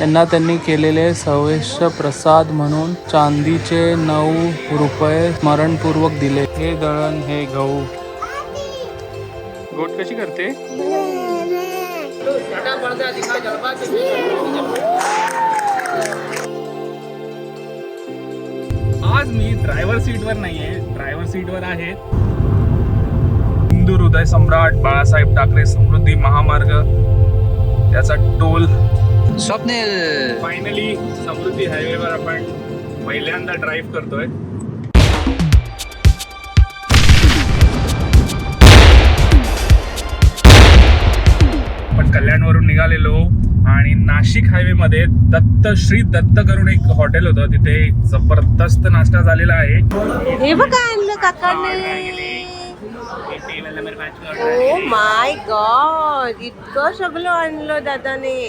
यांना त्यांनी केलेले सवेश प्रसाद म्हणून चांदीचे नऊ रुपये स्मरणपूर्वक दिले. हे दळण हे गहू. गोट कशी करते? आज मी ड्रायव्हर सीटवर नाहीये. ड्रायव्हर सीटवर आहे. हिंदू हृदय सम्राट बाळासाहेब ठाकरे समृद्धी महामार्ग. त्याचा टोल स्वप्नील. फायनली समृद्धी हायवेवर आपण पहिल्यांदा ड्राईव्ह करतोय. आपण कल्याणवरून निघालेलो आणि नाशिक हायवे मध्ये दत्त श्री दत्त करून एक हॉटेल होतं. तिथे एक जबरदस्त नाश्ता झालेला आहे. हे बघा आणलं काकाने. ओ माय गॉड इतकं सगळं आणलं दादाने.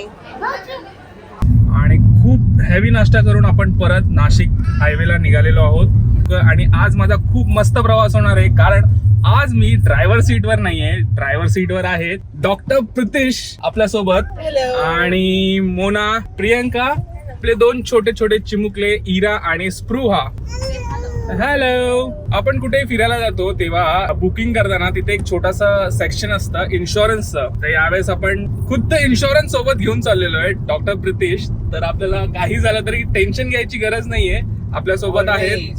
आणि खूप हेवी नाश्ता करून आपण परत नाशिक हायवेला निघालेलो आहोत. आणि आज माझा खूप मस्त प्रवास होणार आहे कारण आज मी ड्रायव्हर सीटवर नाहीये ड्रायव्हर सीटवर आहे डॉक्टर प्रितेश आपल्यासोबत आणि मोना प्रियंका आपले दोन छोटे छोटे चिमुकले इरा आणि स्पृहा. हॅलो आपण कुठे फिरायला जातो तेव्हा बुकिंग करताना तिथे एक छोटासा सेक्शन असतं इन्शुरन्सचं तर यावेळेस आपण खुद्द इन्शुरन्स सोबत घेऊन चाललेलो आहे डॉक्टर प्रितेश. तर आपल्याला काही झालं तरी टेन्शन घ्यायची गरज नाहीये. आपल्यासोबत आहेत.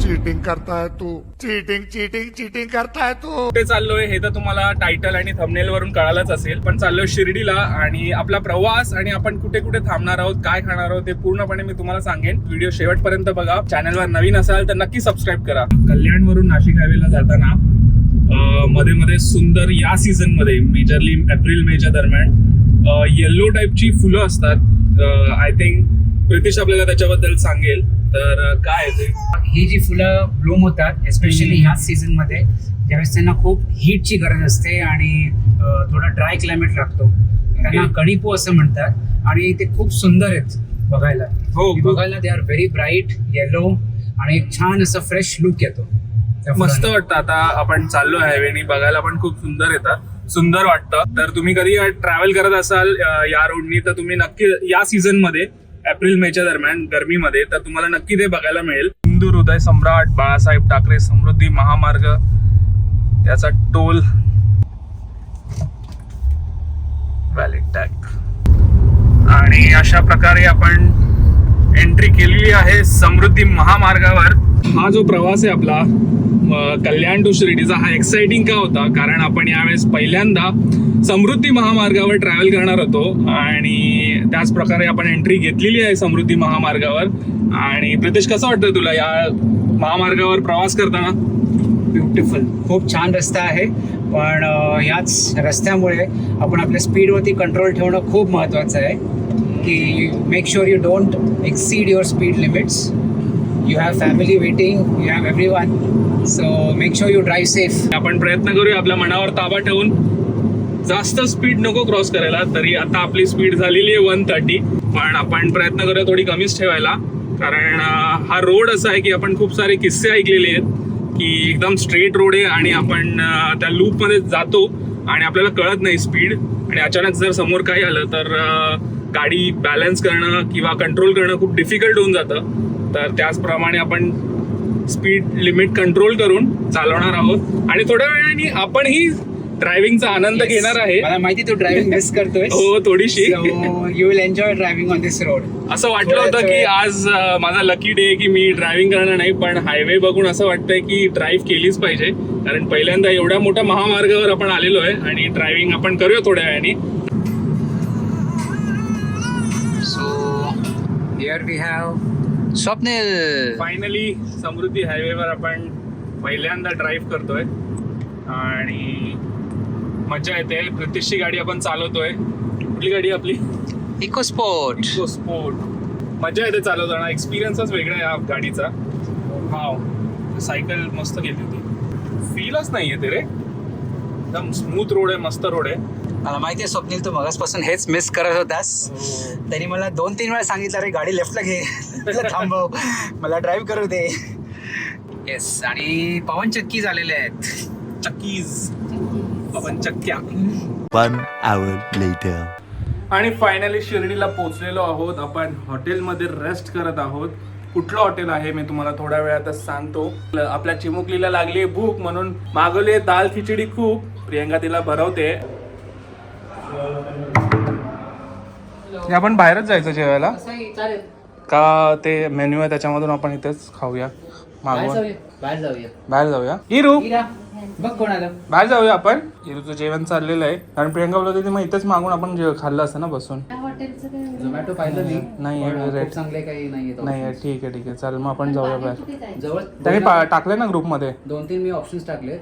चीटिंग करता है तू. चीटिंग चीटिंग चीटिंग करता है तू. कुठे चाललोय हे तर तुम्हाला टायटल आणि थंबनेल वरून कळालंच असेल. पण चाललोय शिर्डीला आणि आपला प्रवास आणि आपण कुठे कुठे थांबणार आहोत काय खाणार आहोत ते पूर्णपणे मी तुम्हाला सांगेन. व्हिडिओ शेवटपर्यंत बघा. चॅनलवर नवीन असाल तर नक्की सबस्क्राईब करा. कल्याण वरून नाशिक हायवेला जाताना मध्ये मध्ये सुंदर या सीझनमध्ये मेजरली एप्रिल मेच्या दरम्यान येल्लो टाईपची फुलं असतात. आय थिंक प्रितिश आपल्याला त्याच्याबद्दल सांगेल. तर काय आहे ते? ही जी फुलं ब्लूम होतात एस्पेशली ह्याच सीझनमध्ये ज्यावेळेस त्यांना खूप हीटची गरज असते आणि अं, थोडा ड्राय क्लायमेट लागतो. त्यांना. कणिपू असं म्हणतात आणि ते खूप सुंदर आहेत बघायला. हो, खूप. बघायला they are very bright yellow आणि एक छान असं फ्रेश लुक येतो. त्या मस्त फुलांना. वाटतं. आता आपण चाललो हायवेनी बघायला पण खूप सुंदर येतात. सुंदर वाटतं. तर तुम्ही कधी ट्रॅव्हल करत असाल अं, या रोडनी तर तुम्ही नक्की या सीझनमध्ये एप्रिल मेच्या दरम्यान गरमीमध्ये तर तुम्हाला नक्की ते बघायला मिळेल. हिंदू हृदय सम्राट बाळासाहेब ठाकरे समृद्धी महामार्ग त्याचा टोल व्हॅलिड टॅग आणि अशा प्रकारे आपण एंट्री केलेली आहे समृद्धी महामार्गावर. हा जो प्रवास आहे आपला कल्याण टू शिर्डीचा हा एक्साइटिंग का होता? कारण आपण यावेळेस पहिल्यांदा समृद्धी महामार्गावर ट्रॅव्हल करणार होतो आणि त्याच प्रकारे आपण एंट्री घेतलेली आहे समृद्धी महामार्गावर. आणि प्रितेश कसं वाटतं तुला या महामार्गावर प्रवास करताना? ब्युटिफुल खूप छान रस्ता आहे. पण याच रस्त्यामुळे आपण आपल्या स्पीडवरती कंट्रोल ठेवणं खूप महत्त्वाचं आहे. की make sure you don't exceed your speed limits you have family waiting you have everyone so make sure you drive safe आपण प्रयत्न करूया आपल्या मनावर ताबा ठेवून. जास्त स्पीड नको क्रॉस करायला तरी आता आपली स्पीड झालेली आहे वन थर्टी पण आपण प्रयत्न करूया थोडी कमीच ठेवायला. कारण हा रोड असा आहे की आपण खूप सारे किस्से ऐकलेले आहेत की एकदम स्ट्रेट रोड आहे आणि आपण त्या लूपमध्ये जातो आणि आपल्याला कळत नाही स्पीड आणि अचानक जर समोर काही आलं तर गाडी बॅलन्स करणं किंवा कंट्रोल करणं खूप डिफिकल्ट होऊन जातं. तर त्याचप्रमाणे आपण स्पीड लिमिट कंट्रोल करून चालवणार आहोत. आणि थोड्या वेळाने आपणही ड्रायव्हिंगचा आनंद घेणार आहे. मला माहिती तू ड्रायव्हिंग मिस करतोय हो थोडीशी. You will enjoy driving on this road असं वाटलं होतं की आज माझा लकी डे की मी ड्रायव्हिंग करणार नाही पण हायवे बघून असं वाटतंय की ड्राईव्ह केलीच पाहिजे. कारण पहिल्यांदा एवढ्या मोठ्या महामार्गावर आपण आलेलो आहे आणि ड्रायव्हिंग आपण करूया थोड्या वेळाने. Here we have Swapnil finally Samruddhi हायवेवर आपण पहिल्यांदा ड्राईव्ह करतोय. आणि मजा येते. प्रतिष्ठी गाडी आपण चालवतोय. कुठली गाडी आपली? इको स्पोर्ट स्पोर्ट मजा येते चालवताना. एक्सपिरियन्सच वेगळा आहे या गाडीचा. वाव सायकल मस्त गेली होती. फीलच नाही येते रे. एकदम स्मूथ रोड आहे मस्त रोड आहे. मला माहिती आहे स्वप्नील तू मगासपासून हेच मिस करत होतास. त्यांनी मला दोन तीन वेळा सांगितलं अरे गाडी लेफ्टला घे. थांबव मला ड्राईव्ह करू दे. येस आणि पवन चक्की झालेले आहेत. चक्कीज. आपण चक्क्या One hour later. आणि फायनली शिर्डीला पोहोचलेलो आहोत. आपण हॉटेलमध्ये रेस्ट करत आहोत. कुठलं हॉटेल आहे मी तुम्हाला थोड्या वेळातच सांगतो. आपल्या चिमुकलीला लागली भूक म्हणून मागवली दाल खिचडी खूप. प्रियंका तिला भरवते. हे आपण बाहेरच जायचं जेवायला? का ते मेन्यू आहे त्याच्यामधून आपण इथेच खाऊया मागवून. बाहेर जाऊया बाहेर जाऊया. इरू! बघ बाहेर जाऊया आपण. इरूचं जेवण चाललेलं आहे. कारण प्रियंका बोलत होती मग इथेच मागून आपण जे खाल्लं असतं ना बसून. झोमॅटो पाहिलं मी. नाही रेट- चांगले काही नाहीये नाही आहे, ठीक आहे ठीक आहे. चालेल मग आपण जाऊया बाहेर जवळ त्यांनी टाकले ना ग्रुपमध्ये दोन तीन मी ऑप्शन्स टाकले.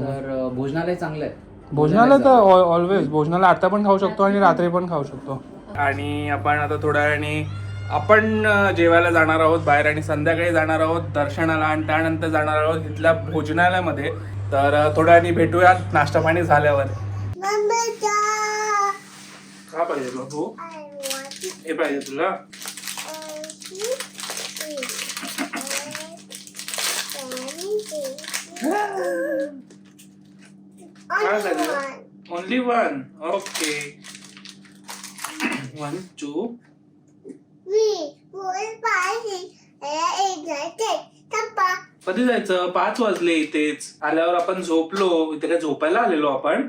तर भोजनालय चांगलं आहे. भोजनाला तर ऑलवेज भोजनाला आता पण खाऊ शकतो आणि रात्री पण खाऊ शकतो. आणि आपण आता थोड्या वेळाने आपण जेवायला जाणार आहोत बाहेर आणि संध्याकाळी जाणार आहोत दर्शनाला आणि त्यानंतर जाणार आहोत इथल्या भोजनालयामध्ये. तर थोड्या वेळाने भेटूयात नाश्ता पाणी झाल्यावर. का पाहिजे बाबू. हे पाहिजे तुला. काय झालं only one okay one two कधी जायचं? पाच वाजले इथेच. आल्यावर आपण झोपलो. इथे काय झोपायला आलेलो आपण?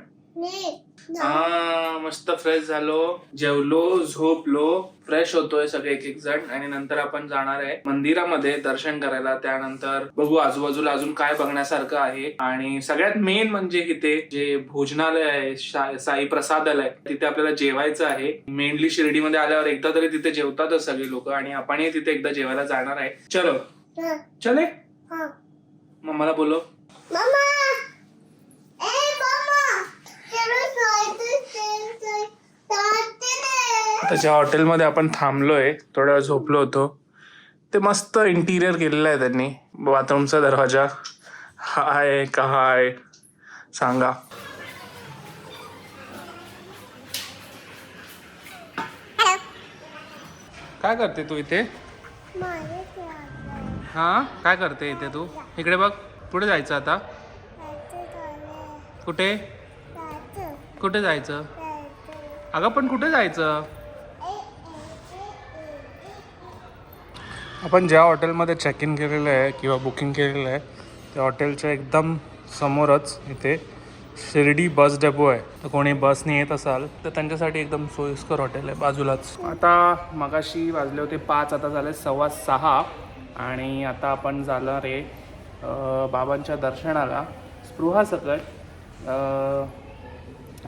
हा मस्त फ्रेश झालो. जेवलो झोपलो. फ्रेश होतोय सगळे एक एक जण. आणि नंतर आपण जाणार आहे मंदिरामध्ये दर्शन करायला. त्यानंतर बघू आजूबाजूला अजून काय बघण्यासारखं आहे. आणि सगळ्यात मेन म्हणजे इथे जे भोजनालय आहे साई प्रसादालय तिथे आपल्याला जेवायचं आहे. मेनली शिर्डीमध्ये आल्यावर एकदा तरी तिथे जेवतातच सगळी लोक. आणि आपणही तिथे एकदा जेवायला जाणार आहे. चलो. चले. मग मला बोलो आता ज्या हॉटेलमध्ये आपण थांबलोय थोडा वेळ झोपलो होतो ते मस्त इंटिरियर केलेलं आहे त्यांनी. बाथरूमचा दरवाजा. हाय का हाय? सांगा. काय करते तू इथे? हा? काय करते इथे तू? इकडे बघ. कुठे जायचं आता? कुठे? कुठे जायचं. अगं पण कुठे जायचं? आपण ज्या हॉटेलमध्ये चेक इन केलेलं आहे किंवा बुकिंग केलेलं आहे त्या हॉटेलच्या एकदम समोरच इथे शिर्डी बस डेपो आहे. तर कोणी बसने येत असाल तर त्यांच्यासाठी एकदम सोयीस्कर हॉटेल आहे. बाजूलाच. आता मगाशी वाजले होते पाच आता झाले सव्वा सहा. आणि आता आपण जाणार रे बाबांच्या दर्शनाला. स्पृहा सकट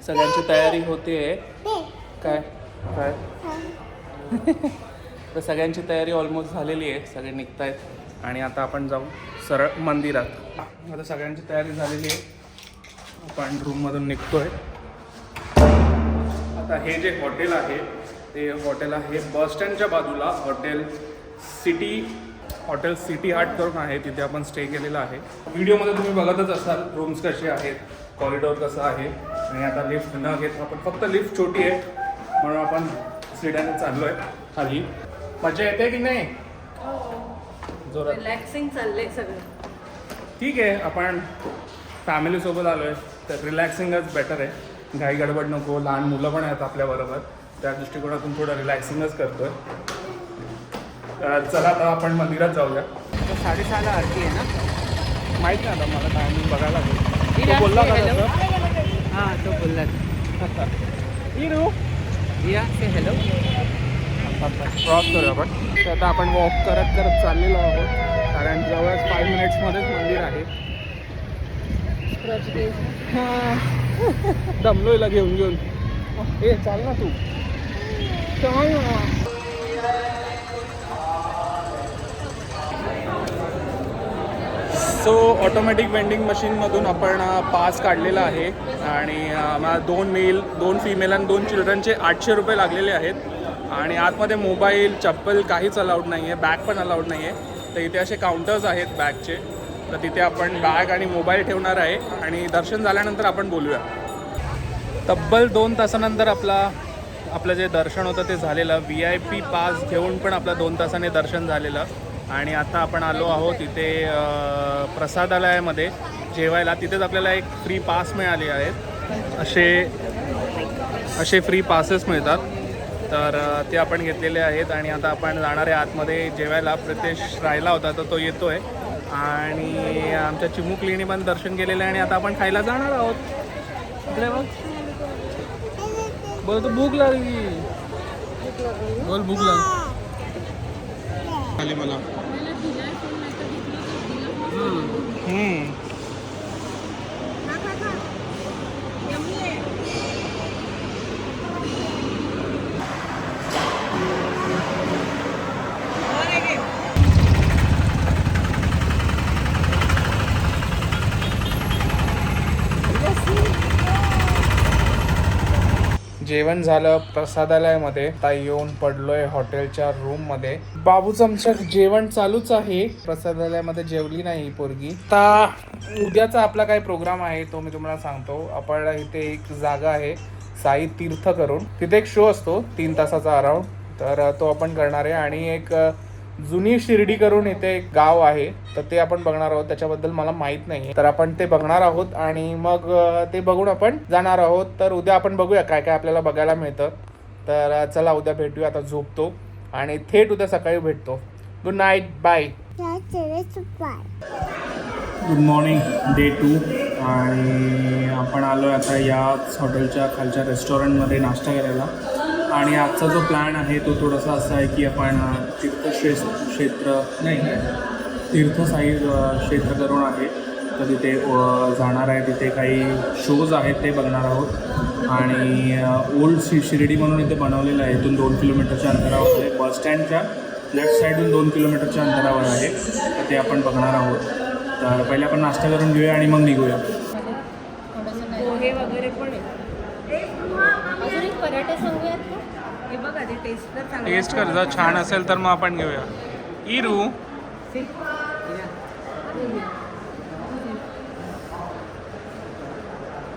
सगळ्यांची तयारी होते. काय? काय? तर सगळ्यांची तयारी ऑलमोस्ट झालेली आहे. सगळे निघत आहेत आणि आता आपण जाऊ सरळ मंदिरात. आता सगळ्यांची तयारी झालेली आहे. आपण रूममधून निघतोय. आता हे जे हॉटेल आहे ते हॉटेल आहे बस स्टँडच्या बाजूला. Hotel city hotel city heart करून आहे. तिथे आपण स्टे केलेला आहे. व्हिडिओमध्ये तुम्ही बघतच असाल रूम्स कसे आहेत कॉरिडॉर कसं आहे. आणि आता लिफ्ट न घेत आपण फक्त लिफ्ट छोटी आहे. म्हणून आपण सिड्याने चाललो आहे खाली. मजा येते की नाही? जोरात. रिलॅक्सिंग चाललंय सगळं. ठीक आहे आपण फॅमिलीसोबत आलो आहे तर रिलॅक्सिंगच बेटर आहे. घाई गडबड नको लहान मुलं पण आहेत आपल्याबरोबर त्या दृष्टिकोनातून थोडं रिलॅक्सिंगच करतोय. तर चला आता आपण मंदिरात जाऊया. साडेसहाला आरती आहे ना? माहीत नाही आता मला टायमिंग बघायला लागेल. तो बोलला का तसं हा तो बोलला. रिया से हॅलो क्रॉस करू आपण. तर आता आपण वॉक करत करत चाललेलो आहोत. कारण जवळच फाईव्ह मिनिट्समध्येच मंदिर आहे. हां. दमलो घेऊन घेऊन. ए चाल ना तू. चाल ना. सो ऑटोमॅटिक वेंडिंग मशीनमधून आपण पास काढलेला आहे. आणि आम्हाला मला दोन मेल दोन फिमेल आणि दोन चिल्ड्रनचे आठशे रुपये लागलेले आहेत. आणि आतमध्ये मोबाईल चप्पल काहीच अलाउड नाही आहे बॅग पण अलाउड नाही आहे तर इथे असे काउंटर्स आहेत बॅगचे तर तिथे आपण बॅग आणि मोबाईल ठेवणार आहे आणि दर्शन झाल्यानंतर आपण बोलूया. तब्बल दोन तासानंतर आपला आपलं जे दर्शन होतं ते झालेलं. व्ही आय पी पास घेऊन पण आपलं दोन तासाने दर्शन झालेलं. आणि आता आपण आलो आहोत इथे प्रसादालयामध्ये. जेवायला तिथेच आपल्याला एक फ्री पास मिळाले आहेत. असे असे फ्री पासेस मिळतात. तर ते आपण घेतलेले आहेत आणि आता आपण जाणार आहे आतमध्ये जेवायला. प्रत्येश राहिला होता तर तो येतो आहे आणि आमच्या चिमुकलीने पण दर्शन केलेलं आहे आणि आता आपण खायला जाणार आहोत. इकडे बघ. बोल तर भूक लागली. बोल भूक लागली. मला. जेवण झालं प्रसादालयामध्ये. आता येऊन पडलोय हॉटेलच्या रूममध्ये बाबूचं आमच्या जेवण चालूच आहे. प्रसादालयामध्ये जेवली नाही पोरगी. आता उद्याचा आपला काय प्रोग्राम आहे तो मी तुम्हाला सांगतो. आपण इथे एक जागा आहे साई तीर्थ करून. तिथे एक शो असतो तीन तासाचा अराऊंड तर तो आपण करणार आहे. आणि एक जुनी शिर्डी करून इथे एक गाव आहे तर ते आपण बघणार आहोत. त्याच्याबद्दल मला माहीत नाही तर आपण ते बघणार आहोत आणि मग ते बघून आपण जाणार आहोत. तर उद्या आपण बघूया काय काय आपल्याला बघायला मिळतं. तर चला उद्या भेटूया आता झोपतो आणि थेट उद्या सकाळी भेटतो. Good night bye good morning day two आणि आपण आलो आता याच हॉटेलच्या खालच्या रेस्टॉरंटमध्ये नाश्ता करायला. आणि आजचा जो प्लॅन आहे तो थोडासा असा आहे की आपण तीर्थक्षे क्षेत्र नाही तीर्थसाई क्षेत्र करून आहे. तर तिथे जाणार आहे. तिथे काही शोज आहेत ते बघणार आहोत. आणि ओल्ड शि शिर्डी म्हणून इथे बनवलेलं आहे. इथून दोन किलोमीटरच्या अंतरावर आहे. बस स्टँडच्या लेफ्ट साईडून दोन किलोमीटरच्या अंतरावर आहे. तर ते आपण बघणार आहोत. तर पहिले आपण नाश्ता करून घेऊया आणि मग निघूया पोहे वगैरे पण आहे अजून एक पराठा सांगूयात का हे बघ आधी टेस्ट कर जर छान असेल तर मग आपण घेऊया. इरू.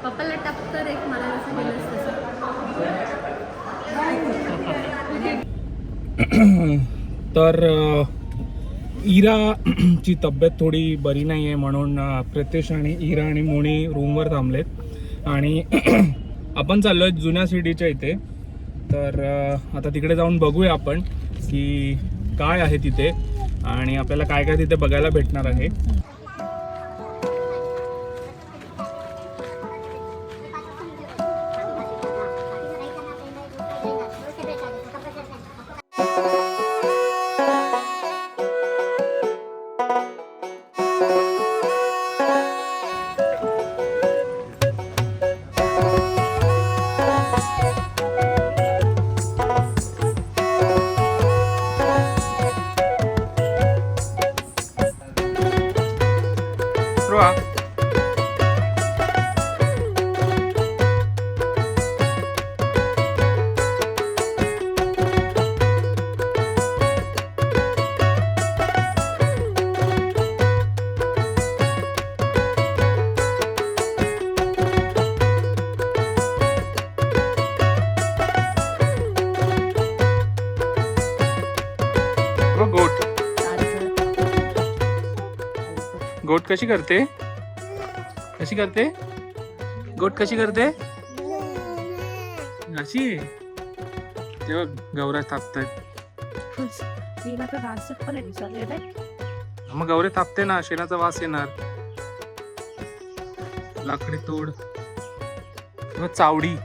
पप्पाला टप कर एक मला जसं दिलंस तसं तर अ, इराची तब्येत थोडी बरी नाही आहे म्हणून प्रत्येश आणि इरा आणि मोनी रूमवर थांबलेत. आणि आपण चाललो आहे जुन्या सिटीच्या इथे. तर आता तिकडे जाऊन बघूया आपण की काय आहे तिथे आणि आपल्याला काय काय तिथे बघायला भेटणार आहे. व गोट गोट कशी करते? कशी करते? गोट कशी करते? अशी? तेव्हा गौऱ्या थापतात मग गौरे थापते ना शेणाचा वास येणार. लाकडी तोड. किंवा चावडी.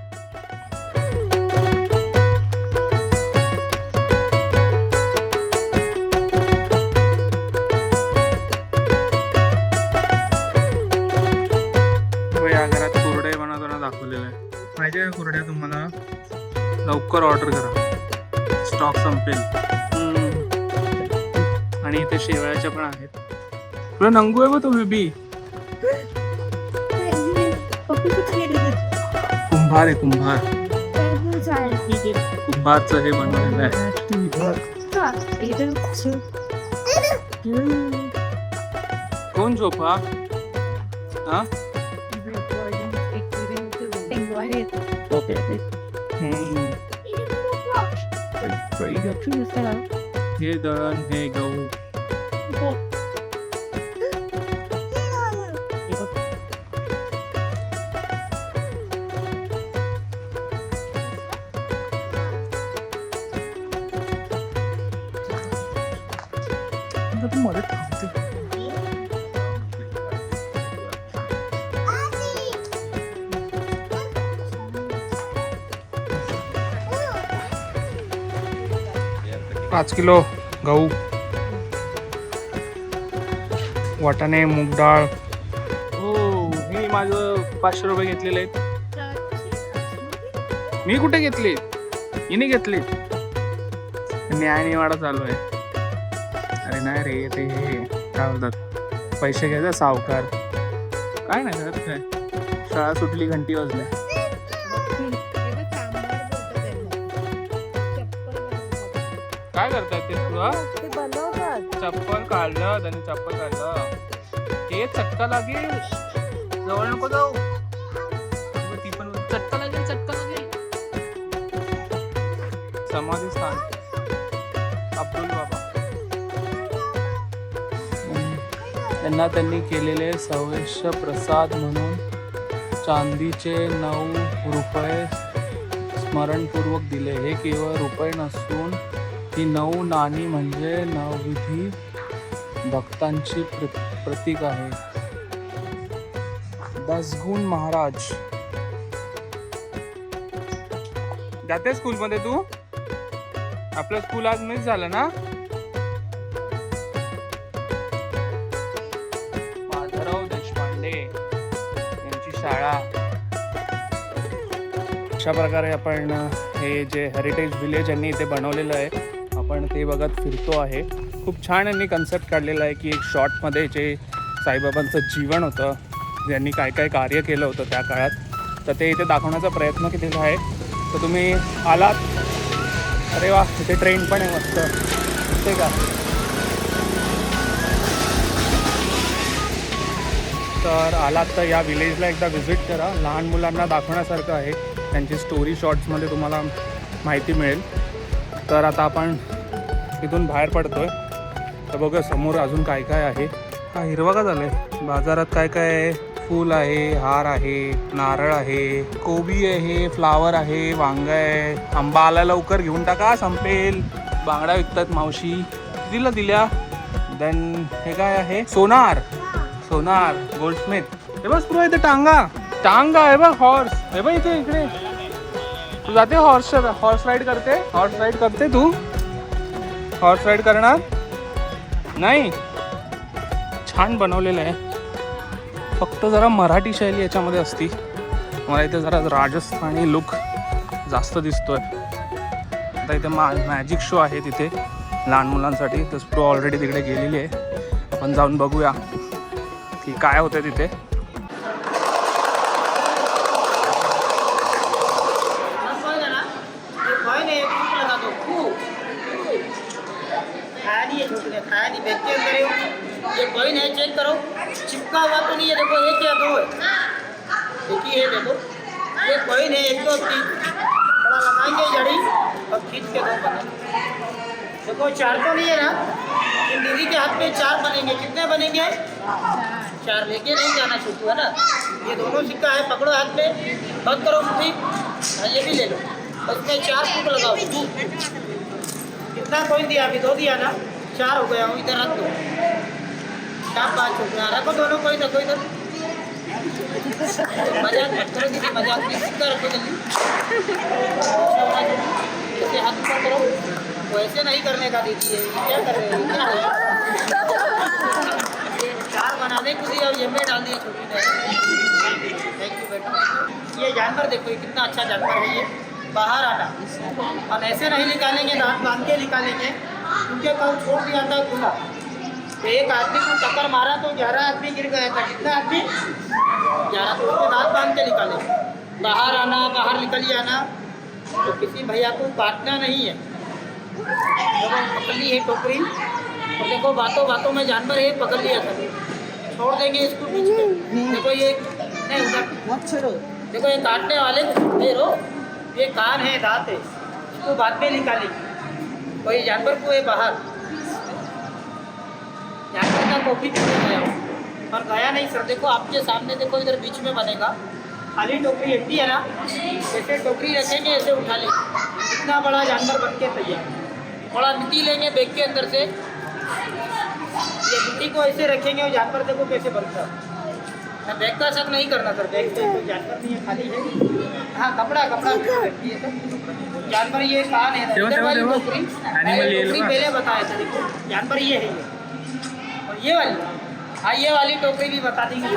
लवकर ऑर्डर करा. स्टॉक संपेल. आणि इथे शेवयाच्या पण आहेत. तुला नंगू आहे तो बेबी? कुंभार आहे कुंभार. कुंभारचं हे बनवलेलं आहे. कोण झोपा? हा? Right. You go to yourself. Here done, here go. Good morning. पाच किलो गहू वाटाणे मूग डाळ. हो मी माझं पाचशे रुपये घेतलेले आहेत. मी कुठे घेतले? हिने घेतले. न्यायनिवाडा चालू आहे. अरे नाही रे ते हे काय म्हणतात? पैसे घ्यायचा सावकार. काय नाही करत काय? शाळा सुटली घंटी वाजल्या. ते बनवतात. चप्पल काढलं त्याने चप्पल काढलं. ते चटका लागेल. जवळ नको जाऊ. ती पण चटका लागेल चटका लागेल. समाधी स्थान. अब्दुल बाबा. त्यांना त्यांनी केलेले सवेश प्रसाद म्हणून चांदीचे नऊ रुपये स्मरणपूर्वक दिले. हे केवळ रुपये नसून ही नऊ नाणी म्हणजे नवविधी भक्तांची प्र प्रतीक आहे. दसगुण महाराज. जाते स्कूलमध्ये तू? आपलं स्कूल आज मिस झालं ना? माधवराव देशपांडे यांची शाळा. अशा प्रकारे आपण हे जे हेरिटेज विलेज यांनी इथे बनवलेलं आहे. आपण ते बघत फिरतो आहे. खूप छान यांनी कन्सेप्ट काढलेला आहे की एक शॉर्टमध्ये जे साईबाबांचं जीवन होतं ज्यांनी काय काय कार्य केलं होतं त्या काळात तर ते इथे दाखवण्याचा प्रयत्न केलेला आहे. तर तुम्ही आलात. अरे वा इथे ट्रेन पण आहे मस्त. ते का? तर आलात तर या विलेजला एकदा व्हिजिट करा. लहान मुलांना दाखवण्यासारखं आहे. त्यांची स्टोरी शॉर्ट्समध्ये तुम्हाला माहिती मिळेल. तर आता आपण इथून बाहेर पडतोय. तर बघा समोर अजून काय काय आहे. हा हिरवा का आहे बाजारात काय काय आहे? फूल आहे हार आहे नारळ आहे कोबी आहे फ्लावर आहे वांग आहे. आंबा आला लवकर घेऊन टाका संपेल. बांगडा विकतात मावशी. दिला दिल्या. देन हे काय आहे? सोनार. सोनार गोल्डस्मिथ हे बस तुला इथे टांगा. टांगा आहे बघ हॉर्स हे बघ इथे इकडे. तू जाते हॉर्स हॉर्स राईड करते? हॉर्स राईड करते तू? हॉर्स राईड करणार नाही। छान बनवलेलं आहे. फक्त जरा मराठी शैली याच्यामध्ये असती. मला इथे जरा राजस्थानी लुक जास्त दिसतोय. आता इथे मा मॅजिक शो आहे तिथे. लहान मुलांसाठी. तर स्प्रो ऑलरेडी तिकडे गेलेली आहे. आपण जाऊन बघूया. की काय होतं तिथे. है है चेक करो। चिपका हुआ तो नहीं है देखो एक या दो है? ही है देखो। ये कोइन है एक तीन थोड़ा लगाएँगे जड़ी और खींच के दो देखो चार तो नहीं है ना? दीदी के हाथ में चार बनेंगे। कितने बनेंगे? चार लेके नहीं जाना छोटू है ना? ये दोनों सिक्का है पकड़ो हाथ में। बंद करो मुट्ठी। हाँ, ये भी ले लो। उसमें चार फूट लगाओ। कितना कोई दिया? अभी दो दिया ना? चार हो गया हूँ इधर रख दो। रखो दोनों कोई कोई ना। मज़ाक मत दीदी, मज़ाक रखो जल्दी। करो। ऐसे नहीं करने का दीदी, ये बनाने को डाल दिया छोटी थैंक यू ये जानवर देखो कितना अच्छा जानवर है ये। बाहर आना। हम ऐसे नहीं निकालेंगे, दांत बाँध के निकालेंगे। क्योंकि कल छोड़ दिया था, खुला। तो एक आदमी को टक्कर मारा तो ग्यारह आदमी गिर गया था। कितना आदमी? ग्यारह तो उसके दांत बाँध के निकाले। बाहर आना बाहर निकल जाना तो किसी भैया को काटना नहीं है। देखो पकड़ ली है टोकरी और देखो बातों बातों में जानवर है पकड़ लिया था। छोड़ देंगे इसको बीच में। देखो ये नहीं उधर मत छोड़ो। देखो ये काटने वाले रो। ये कान है दांत है। इसको बाद में निकालेंगे। कोई जानवर को है बाहर। जानवर का कॉफ़ी पीने गया हूँ। पर गया नहीं सर। देखो आपके सामने देखो इधर बीच में बनेगा। खाली टोकरी एट्टी है ना? ऐसे टोकरी रखेंगे ऐसे उठा लेंगे। इतना बड़ा जानवर बन के तैयार थोड़ा मिट्टी लेंगे बैग के अंदर से। ये बिल्ली को ऐसे रखेंगे और जानवर देखो कैसे बनता है। बैग का सब नहीं करना सर। बैग कोई जानवर नहीं है खाली है। हाँ कपड़ा कपड़ा ये सब जानवर ये कान है। टोकरी। पहले बताया था देखो। जानवर ये है ये। और ये वाली? हाँ ये वाली टोकरी भी बता देंगे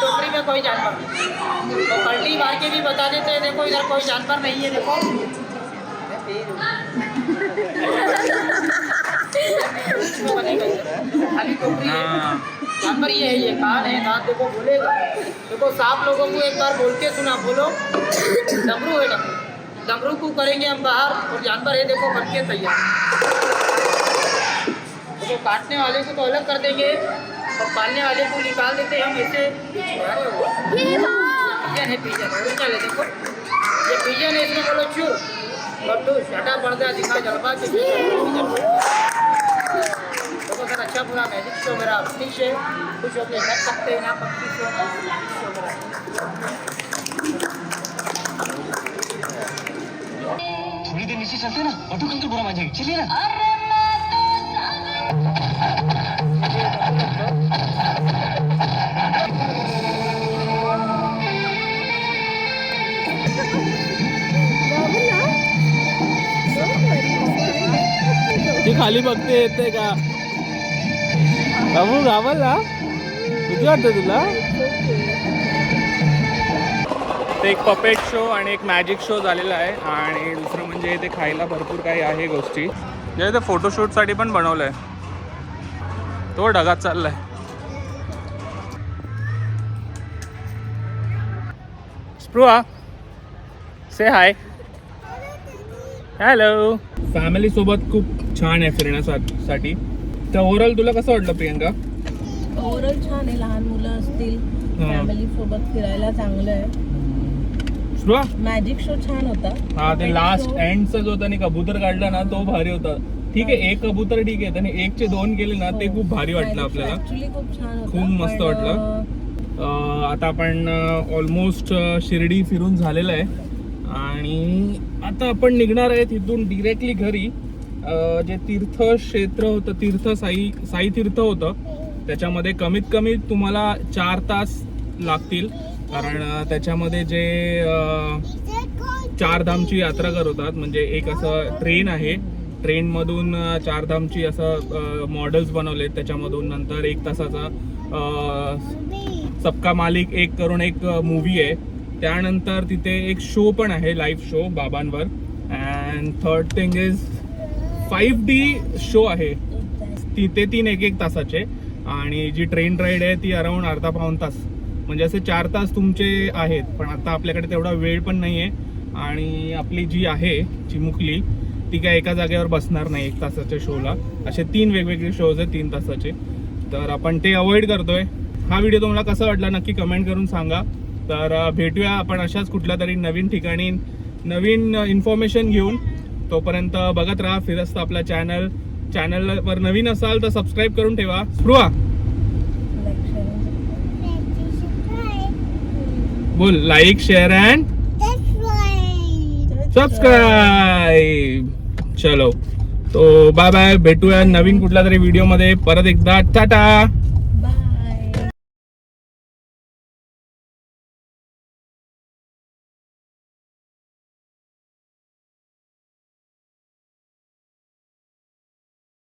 टोकरी में कोई जानवर नहीं। तो पलटी मार के भी बता देते हैं देखो इधर कोई जानवर नहीं है देखो। टोकरी है। हाँ। जानवर ये है ये कान है दांत देखो बोलेगा। देखो सांप लोगों को एक बार बोल के सुना बोलो। डमरू है डमरू। डमरू को करेंगे हम बाहर और जानवर है देखो बन के तैयार। देखो काटने वाले से तो अलग कर देंगे। और पालने वाले को निकाल देते हम वाह। पिजन है पिजन है देखो। ये पिजन है इसमें बोलो चू। लड्डू शाटा पर्दा दिखा जलवा के देखो सर अच्छा पूरा मैजिक शो मेरा फ़िश है। खुश होकर कर सकते हैं यहाँ पक्षी शो थोड़ी देर नीचे चलते हैं ना बटू अंकल बुरा मान जाएँगे चलिए ना। खाली बघते येते का? बाबू घाबरला किती वाटतं तुला? ते एक पपेट शो आणि एक मॅजिक शो झालेला आहे. आणि दुसरं म्हणजे इथे खायला भरपूर काही आहे गोष्टी. जे इथे फोटोशूटसाठी पण बनवलं आहे तो ढगात चाललाय. स्प्रुआ से हाय हॅलो फॅमिली सोबत खूप छान आहे फिरण्यासाठी. तर ओव्हरऑल तुला कसं वाटलं प्रियंका? ओव्हरऑल छान आहे. लहान मुलं असतील हा. फॅमिली सोबत फिरायला चांगलं आहे. मॅजिक शो छान होता. हा ते लास्ट एंडचा जो त्यांनी कबूतर काढला ना तो भारी होता. ठीक आहे एक कबूतर ठीक आहे त्याने एकचे दोन केले ना ते खूप भारी वाटलं आपल्याला. खूप छान होता. खूप मस्त पण, वाटलं. अं, आता आपण ऑलमोस्ट शिर्डी फिरून झालेलं आहे. आणि आता आपण निघणार आहे तिथून डिरेक्टली घरी. जे तीर्थक्षेत्र होतं तीर्थ साई साई तीर्थ होतं त्याच्यामध्ये कमीत कमी तुम्हाला चार तास लागतील. कारण त्याच्यामध्ये जे चारधामची यात्रा करवतात म्हणजे एक असं ट्रेन आहे. ट्रेनमधून चारधामची असं मॉडेल्स बनवलेत. त्याच्यामधून नंतर एक तासाचा सबका मालिक एक करून एक मूवी आहे. त्यानंतर तिथे एक शो पण आहे live show बाबांवर. And third thing is five D show आहे. तिथे तीन एक एक तासाचे. आणि जी ट्रेन राईड आहे ती अराऊंड अर्धा पाऊण तास. म्हणजे असे चार तास तुमचे आहेत. पण आता आपल्याकडे तेवढा वेळ पण नाही आहे आणि आपली जी आहे चिमुकली ती काय एका जागेवर बसणार नाही एक तासाच्या शोला असे तीन वेगवेगळे शोज आहेत तीन तासाचे. तर आपण ते अवॉइड करतोय. हा व्हिडिओ तुम्हाला कसा वाटला नक्की कमेंट करून सांगा. तर भेटूया आपण अशाच कुठल्या तरी नवीन ठिकाणी. नवीन इन्फॉर्मेशन घेऊन तोपर्यंत बघत राहा फिरस्त आपला चॅनल चॅनलवर नवीन असाल तर सबस्क्राईब करून ठेवा. स्पृहा. बोल लाईक शेअर अँड सबस्क्राईब चलो. तो बाय बाय भेटूया नवीन कुठल्या तरी व्हिडिओमध्ये परत एकदा. टाटा!